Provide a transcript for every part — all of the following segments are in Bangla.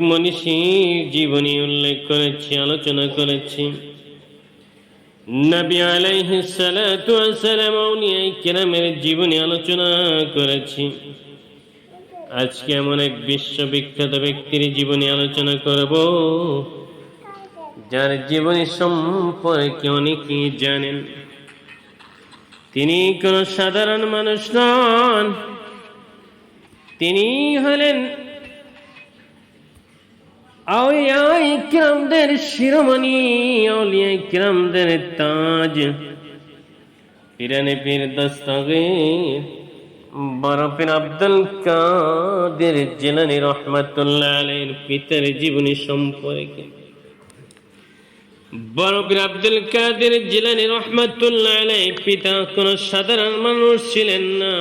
মনীষীর জীবনী উল্লেখ করেছি, আলোচনা করেছি। নবী আলাইহিস সালাতু ওয়াস সালাম আউলিয়ায়ে কেরামের জীবনী আলোচনা করেছি। আজকে এমন এক বিশ্ববিখ্যাত ব্যক্তির জীবনী আলোচনা করব, যার জীবনী সম্পর্কে অনেকেই জানেন। তিনি কোনো সাধারণ মানুষ নন, তিনি হলেন আউলিয়া ইকরামদের শিরোমণি, আউলিয়া ইকরামদের তাজ। পিরানে পীর দস্তগীর বরফির আব্দুল কাদের জিলানি রহমাতুল্লাহ আলাইহির পিতার জীবনী সম্পর্কে। বরফির আব্দুল কাদের জিলানি রহমাতুল্লাহ আলাইহি পিতা কোনো সাধারণ মানুষ ছিলেন না।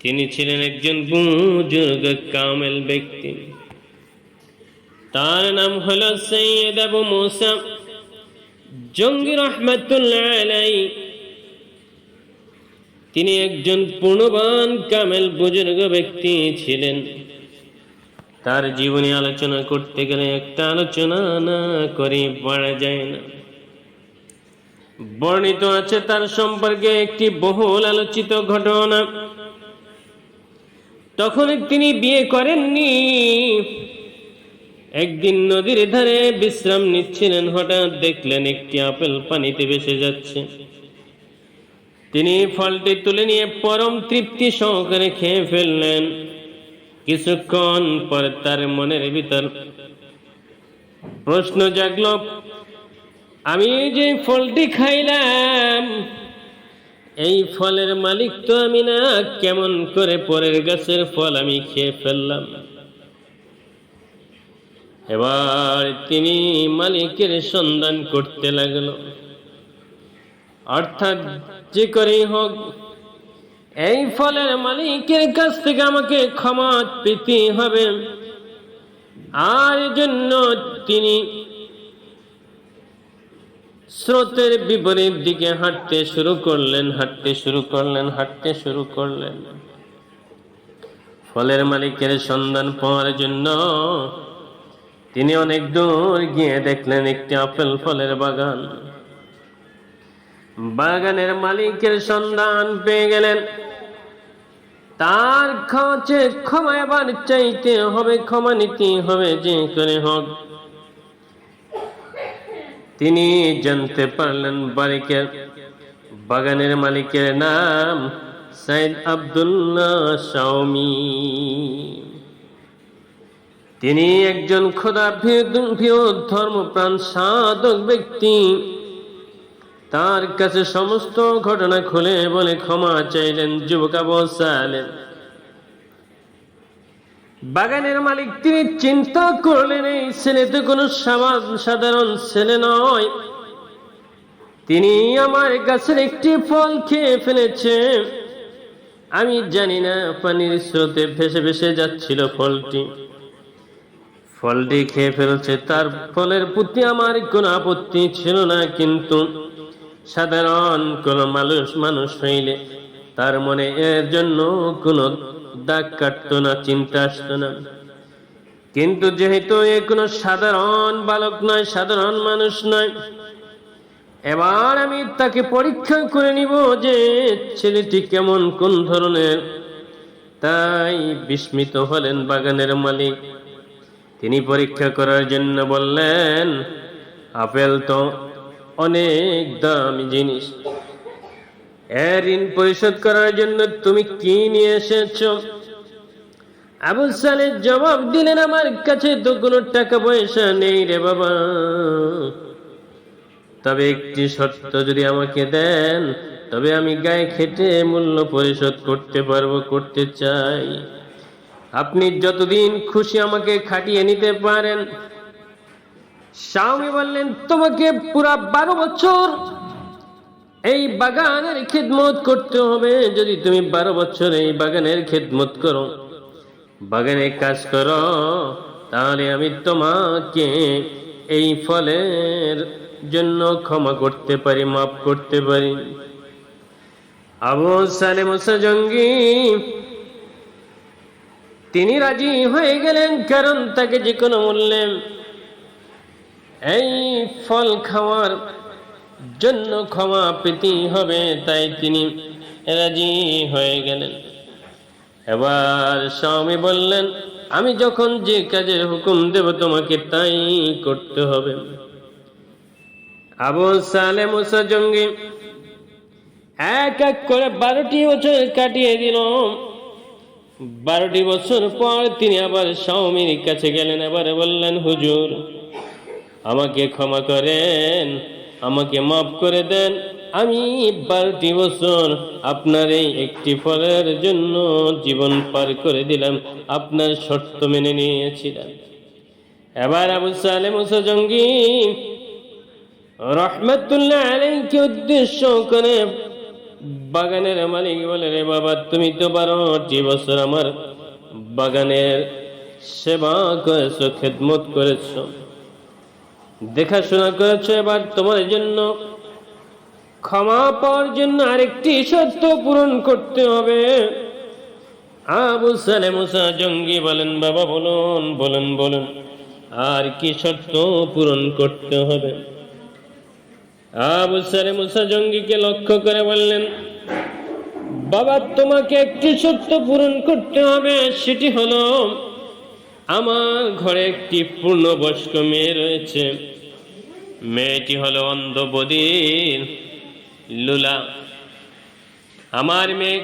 তিনি ছিলেন একজন বুজুর্গ কামেল ব্যক্তি। তার নাম হলো সৈয়দ আবু মুসা। জঙ্গি রহমাতুল্লাহ তিনি একজন পূর্ণবান কামেল বুজুর্গ ব্যক্তি ছিলেন। তার জীবনে আলোচনা করতে গেলে একটা আলোচনা না করে পারা যায় না। বর্ণিত আছে তার সম্পর্কে একটি বহুল আলোচিত ঘটনা। তখন তিনি বিয়ে করেননি। একদিন নদীর ধারে বিশ্রাম নিচ্ছিলেন, হঠাৎ দেখলেন একটি আপেল পানিতে ভেসে যাচ্ছে। তিনি ফলটি তুলে নিয়ে পরম তৃপ্তি সহকারে খেয়ে ফেললেন। কিছুক্ষণ পর তার মনের ভিতর প্রশ্ন জাগল, আমি যে ফলটি খাইলাম, এই ফলের মালিক তো আমি না, কেমন করে পরের গাছের ফল আমি খেয়ে ফেললাম? এবার তিনি মালিকের সন্ধান করতে লাগল। অর্থাৎ যে করেই হোক, এই ফলের মালিকের কাছ থেকে আমাকে ক্ষমা পেতে হবে। আর জন্য তিনি স্রোতের বিপরীত দিকে হাঁটতে শুরু করলেন, হাঁটতে শুরু করলেন, হাঁটতে শুরু করলেন। ফলের মালিকের সন্ধান পাওয়ার জন্য তিনি অনেক দূর গিয়ে দেখলেন একটি আপেল ফলের বাগান। বাগানের মালিকের সন্ধান পেয়ে গেলেন। তার কাছে ক্ষমা এবার চাইতে হবে, ক্ষমা নিতে হবে, যে করে হোক। তিনি জানতে পারলেন বাড়িকের বাগানের মালিকের নাম সাইদ আবদুল্লাহ শাওমি। তিনি একজন খোদা ধর্মপ্রাণ সাধক ব্যক্তি। তার কাছে সমস্ত ঘটনা খুলে বলে ক্ষমা চাইলেন যুবক অবস্থালেন বাগানের মালিক, তিনি চিন্তা করলেন, এই ছেলে তো কোনো সাধারণ ছেলে নয়। তিনি আমার গাছের একটি ফল খেয়ে ফেলেছে। আমি জানি না পানির স্রোতে ভেসে ভেসে যাচ্ছিল ফলটি। ফলটি খেয়ে ফেলছে, তার ফলের প্রতি আমার কোনো আপত্তি ছিল না, কিন্তু সাধারণ কোন মানুষ মানুষ হইলে তার মনে এর জন্য কোনো দাগ কাটতো না, চিন্তা আসতো না। কিন্তু যেহেতু এ কোনো সাধারণ বালক নয়, সাধারণ মানুষ নয়, এবার আমি তাকে পরীক্ষা করে নিব যে ছেলেটি কেমন, কোন ধরনের। তাই বিস্মিত হলেন বাগানের মালিক। তিনি পরীক্ষা করার জন্য বললেন, আপেল তো অনেক দামি জিনিস। এর ঋণ পরিশোধ করার জন্য তুমি কি নিয়ে এসেছ? আবু সালে জবাব দিলেন, আমার কাছে তো কোনো টাকা পয়সা নেই রে বাবা। তবে একটি শর্ত যদি আমাকে দেন, তবে আমি গায়ে খেটে মূল্য পরিশোধ করতে পারব, করতে চাই। আপনি যতদিন খুশি আমাকে খাটিয়ে নিতে পারেন। স্বামী বললেন, তোমাকে পুরা বারো বছর এই বাগানের খেদমত করতে হবে। যদি তুমি বারো বছর এই বাগানের খেদমত করো, বাগানে কাজ করো, তাহলে আমি তোমাকে এই ফলের জন্য ক্ষমা করতে পারি, মাফ করতে পারি। আবু সালে মুসা জঙ্গি তিনি রাজি হয়ে গেলেন কারণ তাকে যে কোনো মূল্যে এই ফল খাওয়ার জন্য ক্ষমা পেতেই হবে, তাই তিনি রাজি হয়ে গেলেন। এবার স্বামী বললেন, আমি যখন যে কাজের হুকুম দেব, তোমাকে তাই করতে হবে। আবু সালে মুসা জঙ্গি এক এক করে বারোটি বছর কাটিয়ে দিল। বারোটি বছর পর তিনি আবার স্বামীর কাছে গেলেন এবারে বললেন, হুজুর, আমাকে ক্ষমা করেন, আমাকে মাফ করে দেন। আমি বারোটি বছর আপনার এই একটি ফলের জন্য জীবন পার করে দিলাম, আপনার শর্ত মেনে নিয়েছিলাম। এবার আবু সালে মুসা জঙ্গি রহমতুল্লাহ আলাইকে উদ্দেশ্য করে বাগানের মালিক বলে, রে বাবা, তুমি তো বারোটি বছর আমার বাগানের সেবা করেছ, খেদমত করেছ, দেখাশোনা করেছ। এবার তোমার জন্য ক্ষমা পাওয়ার জন্য আরেকটি সত্য পূরণ করতে হবে। আবু সালে মুসা জঙ্গি বলেন, বাবা, বলুন বলুন বলুন, আর কি শর্ত পূরণ করতে হবে? আবু সালে মুসা জঙ্গিকে লক্ষ্য করে বললেন, বাবা, তোমাকে একটি সত্য পূরণ করতে হবে, সেটি হলো আমার ঘরে একটি পূর্ণবয়স্ক মেয়ে রয়েছে। মেয়েটি হলো অন্ধবদির লুলা। আমার মেয়ে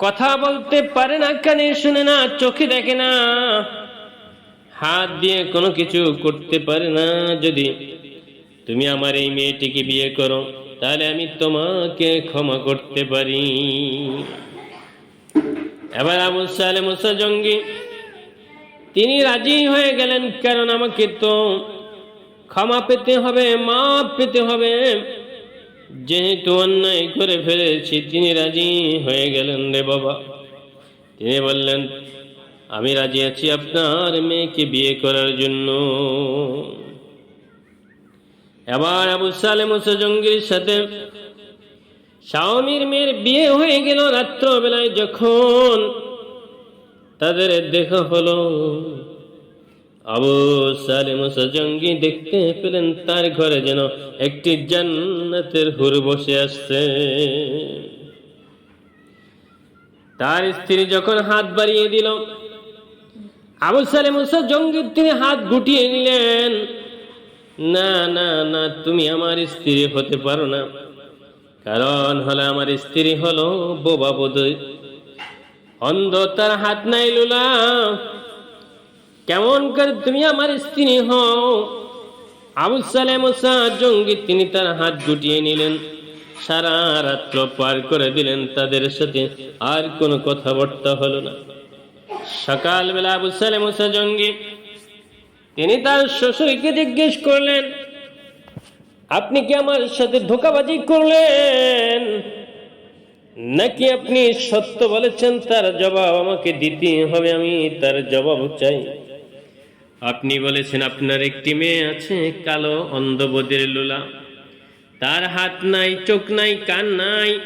কথা বলতে পারে না, কানে শুনে না, চোখে দেখে না, হাত দিয়ে কোনো কিছু করতে পারে না, যদি তুমি আমার এই মেয়েটিকে বিয়ে করো, তাহলে আমি তোমাকে ক্ষমা করতে পারি। এবার আবু সালে জঙ্গি, তিনি রাজি হয়ে গেলেন, কারণ আমাকে তো ক্ষমা পেতে হবে মাপ পেতে হবে। যেহেতু অন্যায় করে ফেলেছি, তিনি রাজি হয়ে গেলেন রে বাবা। তিনি বললেন, আমি রাজি আছি আপনার মেয়েকে বিয়ে করার জন্য। এবার আবু সালে মুসা জঙ্গির সাথে স্বামীর মেয়ের বিয়ে হয়ে গেল রাত্রবেলায় যখন তাদের দেখা হলো। আবু সালে মুসা জঙ্গি দেখতে পেলেন তার ঘরে যেন একটি জান্নাতের হুর বসে আসছে। তার স্ত্রী যখন হাত বাড়িয়ে দিল, আবু সালে মুসা জঙ্গির তিনি হাত গুটিয়ে নিলেন। না না না, তুমি আমার স্ত্রী হতে পারো না। কারণ হলো আমার স্ত্রী হলো বোবা বোধই। অন্ধ তার হাত নাই লুলা। কেমন করে তুমি আমার স্ত্রী হও? আবু সালে জঙ্গি তিনি তার হাত গুটিয়ে নিলেন। সারা রাত্র পার করে দিলেন তাদের সাথে। আর কোনো কথাবার্তা হলো না। সকালবেলা আবু সালে মুসা জঙ্গি তিনি তার শ্বশুরকে জিজ্ঞেস করলেন, আপনি কি আমার সাথে ধোকাবাজি করলেন? নাকি আপনি সত্য বলেছেন? তার জবাব আমাকে দিতে হবে, আমি তার জবাব চাই। আপনি বলেছেন, আপনার একটি মেয়ে আছে, কালো অন্ধবদের লোলা। তার হাত নাই, চোখ নাই, কান নাই।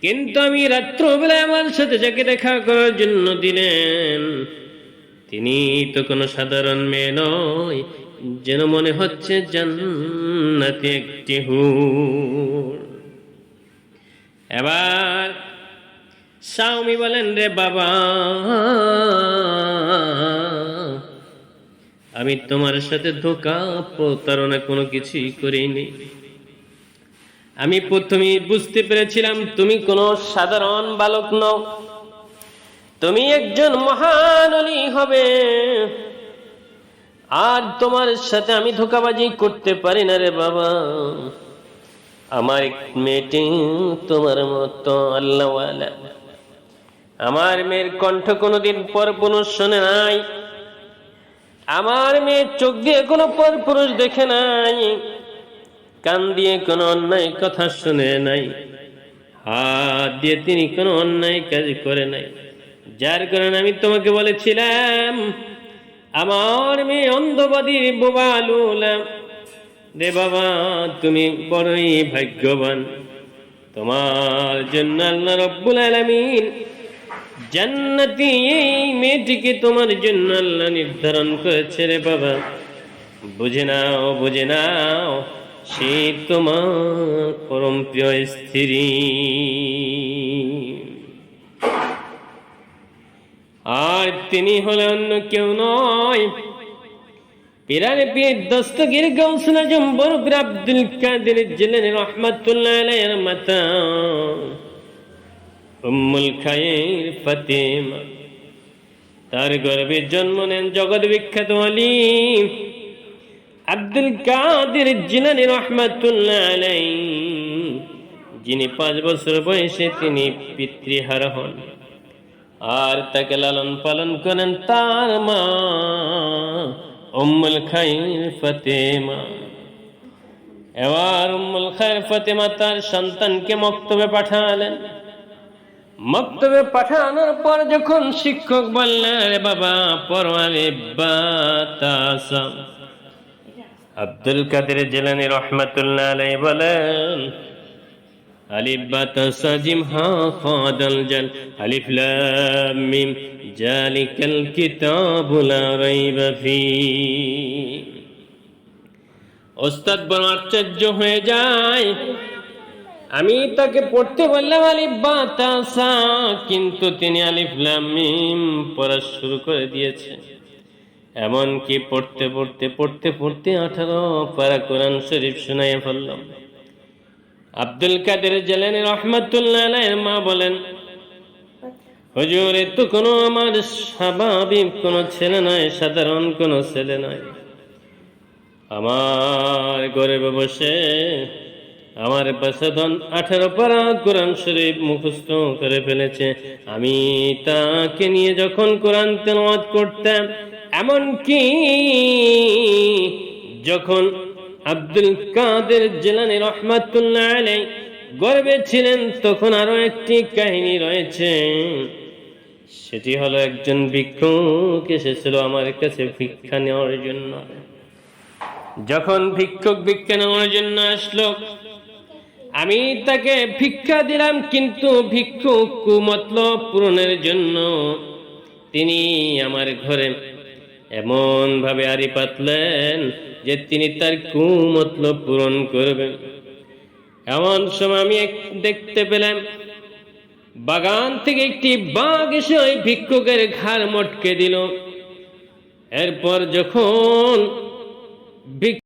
কিন্তু আমি রাত্রবেলায় আমার সাথে যাকে দেখা করার জন্য দিলেন। তিনি তো কোনো সাধারণ মেয়ে নয়, যেন মনে হচ্ছে জান্নাতে একটি হুর। এবার স্বামী বলেন, রে বাবা, আমি তোমার সাথে ধোকা প্রতারণা কোনো কিছুই করিনি। আমি প্রথমে বুঝতে পেরেছিলাম, তুমি কোনো সাধারণ বালক নও। তুমি একজন মহান অলি হবে। আর তোমার সাথে আমি ধোকাবাজি করতে পারি না রে বাবা। আমার মেয়েটি তোমার মতো আল্লাহ আমার মেয়ের কণ্ঠ কোনোদিন পর পুরুষ শোনে নাই। আমার মেয়ে চোখ দিয়ে কোনো পর পুরুষ দেখে নাই। কান দিয়ে কোনো অন্যায় কথা শুনে নাই। হাত দিয়ে তিনি কোনো অন্যায় কাজ করে নাই। যার কারণে আমি তোমাকে বলেছিলাম, আমার মেয়ে অন্ধবাদী বোবালুলাম রে বাবা, তুমি বড়ই ভাগ্যবান। তোমার জন্য আল্লাহ রব্বুল আলামিন জান্নাতি এই মেয়েটিকে তোমার জন্য আল্লাহ নির্ধারণ করেছে রে বাবা। বুঝে নাও বুঝে নাও, সে তোমার পরম প্রিয় স্ত্রী। আর তিনি হলে অন্য কেউ নয়। তার গর্ভে জন্ম নেন জগৎ বিখ্যাত আলিম আব্দুল কাদের জিলানী রহমাতুল্লাহ যিনি পাঁচ বছর বয়সে তিনি পিতৃহারা হন। আর তাকে লালন পালন করেন তার মা, উম্মুল খাইর ফাতেমা। এবার উম্মুল খাইর ফাতেমা তার সন্তানকে মক্তবে পাঠালেন। মক্তবে পাঠানোর পর যখন শিক্ষক বললেন রে বাবা বাতাসা। আব্দুল কাদের জেলানি রহমাতুল্লাহ বলেন বাতাসা জিম হা খাদাল জাল। আলিফ লাম মিম, জালিকাল কিতাবু লা রাইবা ফি। ওস্তাদ বড় আশ্চর্য হয়ে যায়। আমি তাকে পড়তে বললাম আলিফ বাতাসা কিন্তু তিনি আলিফ লাম মিম পড়া শুরু করে দিয়েছে। এমনকি পড়তে পড়তে পড়তে পড়তে আঠারো পারা কোরআন শরীফ শুনাইয়া ফেললাম। আব্দুল কাদের জেলেন রহমতুল্লাহ মা বলেন, হুজুর তো কোনো আমার স্বাভাবিক কোনো ছেলে নয় সাধারণ কোনো ছেলে নয় আমার গরিবে বসে আমার পাশে ধন আঠারো পারা কোরআন শরীফ মুখস্থ করে ফেলেছে। আমি তাকে নিয়ে যখন কোরআন তেলাওয়াত করতাম, এমনকি যখন আব্দুল কাদের জেলানি রহমাতুল্লাহ আলাই গর্বে ছিলেন, তখন আরও একটি কাহিনী রয়েছে। সেটি হলো, একজন ভিক্ষুক এসেছিল আমার কাছে ভিক্ষা নেওয়ার জন্য। যখন ভিক্ষুক ভিক্ষা নেওয়ার জন্য আসলো, আমি তাকে ভিক্ষা দিলাম, কিন্তু ভিক্ষুক কুমতলব পূরণের জন্য। তিনি আমার ঘরে এমন ভাবে আরি পাতলেন যে তিনি তার কুমতলব পূরণ করবেন। এমন সময় আমি দেখতে পেলাম, বাগান থেকে একটি বাঘ এসে ওই ভিক্ষুকের ঘাড় মটকে দিল। এরপর যখন